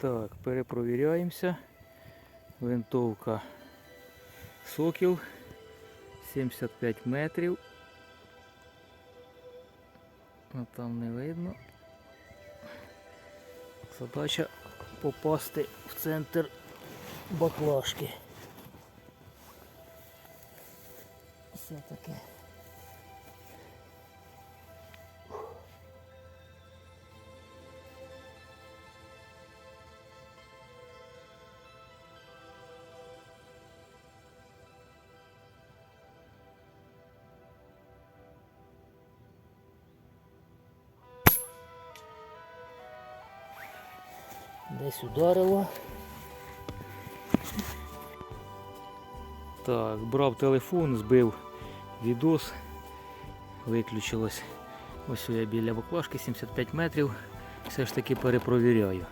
Так, перепровіряємося. Винтовка Сокіл 75 метрів. А там не видно. Задача попасти в центр баклажки. Все таке. Десь ударило. Так, брав телефон, збив відос, виключилось. Ось я біля баклажки 75 метрів. Все ж таки перепровіряю.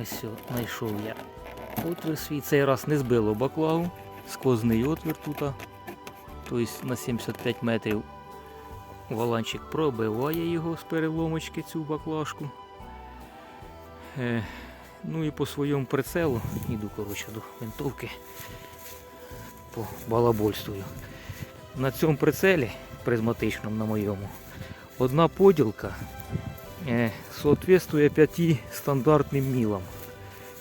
Ось все, знайшов я отвір свій. Цей раз не збило баклагу. Сквозний отвір тут. Тобто на 75 метрів валанчик пробиває його з переломочки цю баклажку. Е, ну і по своєму прицелу йду коротше, до винтовки по балабольствую. На цьому прицелі призматичному на моєму одна поділка е, соответствує 5 стандартним мілам.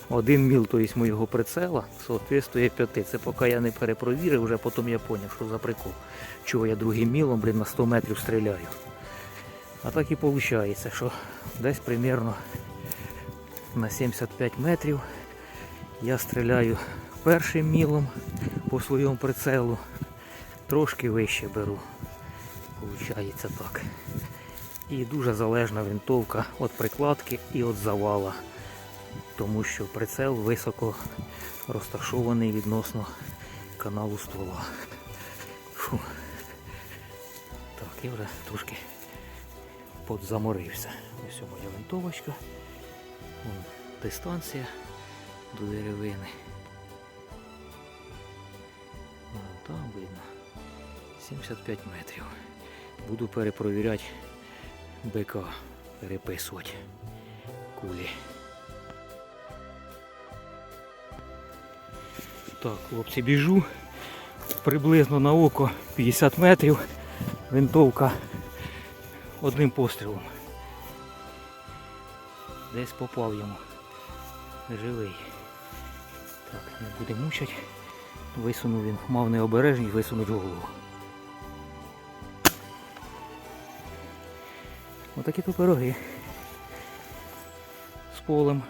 Один міл то моєго прицела соответствує 5. Це поки я не перепровірив, вже потім я зрозумів, що за прикол. Чого я другим мілом блін, на 100 метрів стріляю. А так і виходить, що десь примерно на 75 метрів я стріляю першим мілом по своєму прицелу, трошки вище беру. Получається так. І дуже залежна винтовка від прикладки і від завала, тому що прицел високо розташований відносно каналу ствола. Фу. Так, я вже трошки подзаморився. Ось моя винтовочка. Вон дистанція до деревини. Вон там видно. 75 метрів. Буду перепровіряти БК, переписувати кулі. Так, хлопці, біжу. Приблизно на око 50 метрів. Винтовка одним пострілом. Десь попав йому. Живий. Так, не буде мучать. Висунув він, мав необережність висунуть голову. Отакі то пироги. З полем